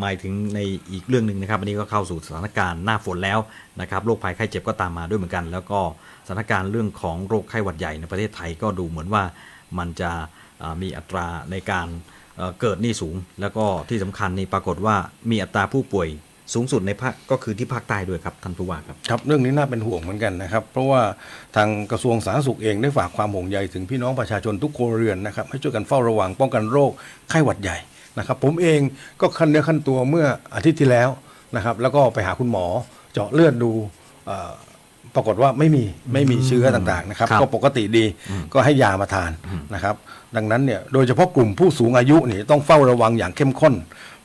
หมายถึงในอีกเรื่องหนึ่งนะครับอันนี้ก็เข้าสู่สถานการณ์หน้าฝนแล้วนะครับโรคภัยไข้เจ็บก็ตามมาด้วยเหมือนกัน แล้วก็สถานการณ์เรื่องของโรคไข้หวัดใหญ่ในประเทศไทยก็ดูเหมือนว่ามันจะมีอัตราในการเกิดนี้สูง แล้วก็ที่สำคัญนี่ปรากฏว่ามีอัตราผู้ป่วยสูงสุดในภาคก็คือที่ภาคใต้ด้วยครับท่านผู้ว่าครับครับเรื่องนี้น่าเป็นห่วงเหมือนกันนะครับเพราะว่าทางกระทรวงสาธารณสุขเองได้ฝากความห่วงใยถึงพี่น้องประชาชนทุกครัวเรือนนะครับให้ช่วยกันเฝ้าระวังป้องกันโรคไข้หวัดใหญ่ นะครับผมเองก็ขั้นเนื้อขั้นตัวเมื่ออาทิตย์ที่แล้วนะครับแล้วก็ไปหาคุณหมอเจาะเลือดดูเอ่อปรากฏว่าไม่มีไม่มีเชื้อต่างๆนะครับครับ ก็ปกติดีก็ให้ยามาทานนะครับ ดังนั้นเนี่ยโดยเฉพาะกลุ่มผู้สูงอายุนี่ต้องเฝ้าระวังอย่างเข้มข้น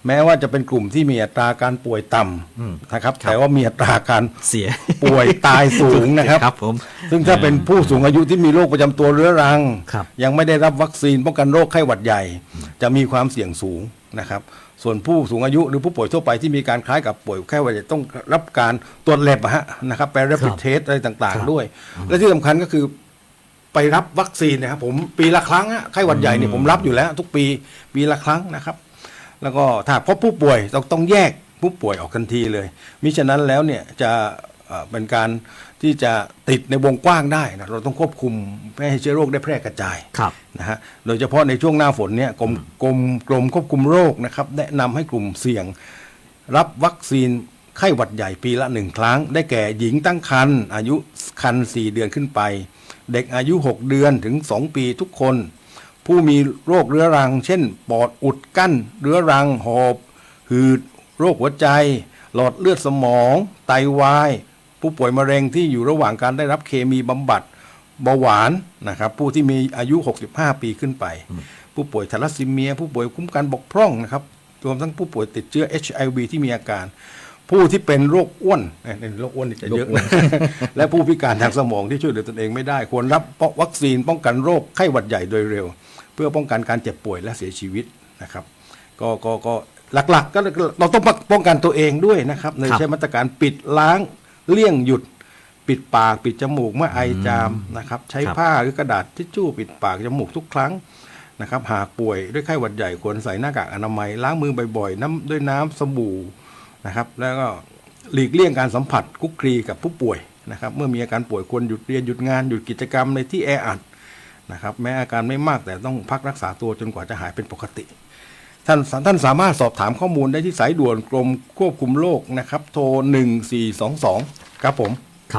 แม้ว่าจะเป็นกลุ่มที่มีอัตราการป่วยต่ำนะครับ แต่ว่ามีอัตราการเสียป่วยตายสูงนะครับครับผมซึ่งถ้าเป็นผู้สูงอายุที่มีโรคประจำตัวเรื้อรังครับยังไม่ได้รับวัคซีนป้องกันโรคไข้หวัดใหญ่ จะมีความเสี่ยงสูงนะครับ ส่วนผู้สูงอายุหรือผู้ป่วยทั่วไปที่มีการคล้ายกับป่วยไข้หวัดใหญ่ต้องรับการตรวจแลบอะฮะนะครับไปรับผิดเทสอะไรต่างครับๆด้วย และที่สำคัญก็คือไปรับวัคซีนนะครับผมปีละครั้งอะไข้หวัดใหญ่เนี่ยผมรับอยู่แล้ว ทุกปีปีละครั้งนะครับ แล้วก็ถ้าพบผู้ป่วยต้องต้องแยกผู้ป่วยออกทันทีเลย มิฉะนั้นแล้วเนี่ยจะเอ่อเป็นการที่จะติดในวงกว้างได้นะเราต้องควบคุมไม่ให้เชื้อโรคได้แพร่กระจายครับนะฮะโดยเฉพาะในช่วงหน้าฝนเนี่ยกรมกรมกรมควบคุมโรคนะครับแนะนำให้กลุ่มเสี่ยง รับวัคซีนไข้หวัดใหญ่ปีละหนึ่งครั้ง ได้แก่หญิงตั้งครรภ์อายุครรภ์4เดือนขึ้นไป เด็กอายุ 6 เดือนถึง 2 ปีทุกคน ผู้มีโรคเรื้อรัง เช่น ปอดอุดกั้น เรื้อรัง หอบ หืด โรคหัวใจ หลอดเลือดสมอง ไตวาย ผู้ป่วยมะเร็งที่อยู่ระหว่างการได้รับเคมีบำบัดเบาหวานนะครับ ผู้ที่มีอายุ 65 ปีขึ้นไป ผู้ป่วยทาลัสซีเมีย ผู้ป่วยคุ้มกันบกพร่องนะครับรวมทั้งผู้ป่วยติดเชื้อ HIV ที่มีอาการ ผู้ที่เป็นโรคอ้วนเอ้ยโรคอ้วนนี่จะเยอะโรคอ้วนและผู้พิการทางสมองที่ช่วยเหลือตนเองไม่ได้ ควรรับวัคซีนป้องกันโรคไข้หวัดใหญ่โดยเร็ว เพื่อป้องกันการเจ็บป่วยและเสียชีวิตนะครับ ก็ก็ก็หลักๆ ก็เราต้องป้องกันตัวเองด้วยนะครับโดยใช้มาตรการปิดล้างเลี่ยงหยุด ปิดปากปิดจมูกเมื่อไอจามนะครับ ใช้ครับผ้าหรือกระดาษทิชชู่ปิดปากจมูกทุกครั้งนะครับ หากป่วยด้วยไข้หวัดใหญ่ควรใส่หน้ากากอนามัยล้างมือบ่อยๆน้ำด้วยน้ำสบู่ นะครับ แล้วก็หลีกเลี่ยงการสัมผัสคุกคลีกับผู้ป่วยนะครับ เมื่อมีอาการป่วยควรหยุดเรียนหยุดงานหยุดกิจกรรมในที่แออัดนะครับ แม้อาการไม่มากแต่ต้องพักรักษาตัวจนกว่าจะหายเป็นปกติ ท่านท่านสามารถสอบถามข้อมูลได้ที่สายด่วนกรมควบคุมโรคนะครับ โทร 1422 ครับผม